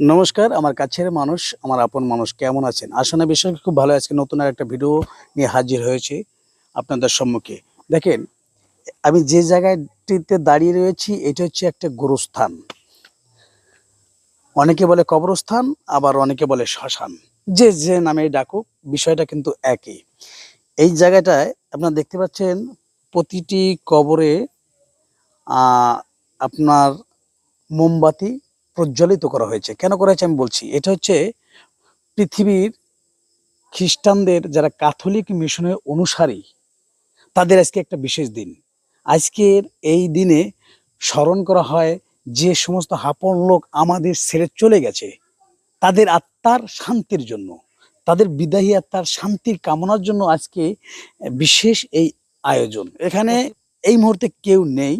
নমস্কার, আমার কাছের মানুষ, আমার আপন মানুষ কেমন আছেন? আসলে বিষয় খুব ভালো আজকে নতুন আর একটা ভিডিও নিয়ে হাজির হয়েছে আপনাদের সম্মুখে। দেখেন, আমি যে জায়গাটিতে দাঁড়িয়ে রয়েছি, এটা হচ্ছে একটা গুরুস্থান। অনেকে বলে কবরস্থান, আবার অনেকে বলে শ্মশান। যে যে নামে ডাকুক, বিষয়টা কিন্তু একই। এই জায়গাটায় আপনারা দেখতে পাচ্ছেন, প্রতিটি কবরে আপনার মোমবাতি প্রজ্বলিত করা হয়েছে। কেন করা হয়েছে আমি বলছি? এটা হচ্ছে পৃথিবীর খ্রিস্টানদের যারা ক্যাথলিক মিশনের অনুসারী, তাদের আজকে একটা বিশেষ দিন। আজকের এই দিনে স্মরণ করা হয় যে সমস্ত হাপন লোক আমাদের ছেড়ে চলে গেছে, তাদের আত্মার শান্তির জন্য, তাদের বিদায়ী আত্মার শান্তির কামনার জন্য আজকে বিশেষ এই আয়োজন। এখানে এই মুহূর্তে কেউ নেই,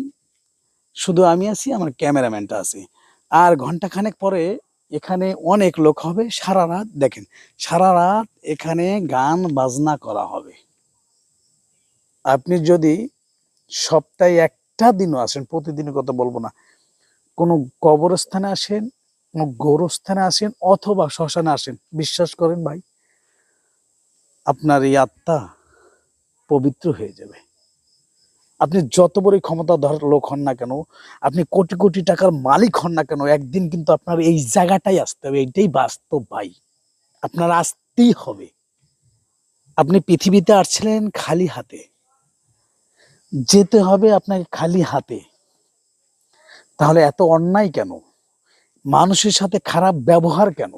শুধু আমি আছি, আমার ক্যামেরাম্যানটা আছে। আর ঘণ্টা খানেক পরে এখানে অনেক লোক হবে, সারা রাত, দেখেন, সারা রাত এখানে গান বাজনা করা হবে। আপনি যদি সপ্তাহে একটা দিনও আসেন, প্রতিদিনের কথা বলব না, কোনো কবরস্থানে আসেন, কোনো গৌরস্থানে আসেন, অথবা শ্মশানে আসেন, বিশ্বাস করেন ভাই, আপনার এই আত্মা পবিত্র হয়ে যাবে। আপনি যত বড়ই ক্ষমতাধর লোক হন না কেন, আপনি কোটি কোটি টাকার মালিক হন না কেন, একদিন কিন্তু আপনার এই জায়গাটাই আসতে হবে, এইটাই বাস্তব ভাই। আপনার আসতেই হবে। আপনি পৃথিবীতে আসছিলেন খালি হাতে। যেতে হবে আপনাকে খালি হাতে। তাহলে এত অন্যায় কেন? মানুষের সাথে খারাপ ব্যবহার কেন?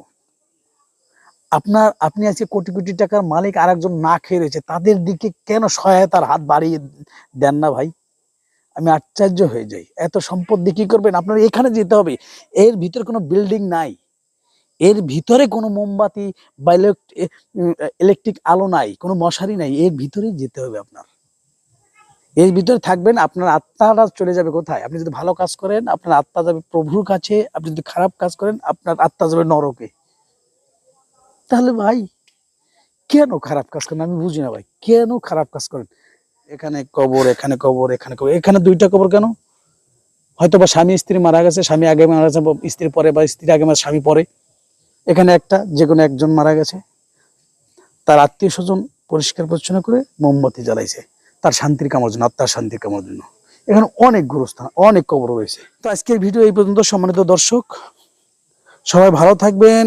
আপনার, আপনি আজকে কোটি কোটি টাকার মালিক আর একজন না খেয়ে রয়েছে, তাদের দিকে কেন সহায়তার হাত বাড়িয়ে দেন না ভাই? আমি আশ্চর্য হয়ে যাই। এত সম্পদ দিয়ে কি করবেন? আপনার এখানে যেতে হবে। এর ভিতরে কোনো বিল্ডিং নাই। এর ভিতরে কোনো মোমবাতি বা ইলেকট্রিক আলো নাই, কোনো মশারি নাই, এর ভিতরেই যেতে হবে আপনার। এর ভিতরে থাকবেন, আপনার আত্মাটা চলে যাবে কোথায়? আপনি যদি ভালো কাজ করেন, আপনার আত্মা যাবে প্রভুর কাছে, আপনি যদি খারাপ কাজ করেন, আপনার আত্মা যাবে নরকে। তাহলে ভাই, কেন খারাপ কাজ করেন? আমি বুঝি না ভাই, কেন খারাপ কাজ করেন? এখানে কবর এখানে কবর এখানে কবর, এখানে দুইটা কবর কেন? হয়তো বা স্বামী স্ত্রী মারা গেছে, স্বামী আগে মারা গেছে স্ত্রী পরে, বা স্ত্রী আগে মারা, স্বামী পরে। এখানে একটা, যে কোনো একজন মারা গেছে। তার আত্মীয় স্বজন পরিষ্কার পরিচ্ছন্ন করে মোমবাতি জ্বালাইছে। তার শান্তির কামার জন্য, আত্মার শান্তির কামার জন্য। এখানে অনেক গুরুস্থান, অনেক কবর রয়েছে। তো আজকের ভিডিও এই পর্যন্ত, সম্মানিত দর্শক। সবাই ভালো থাকবেন।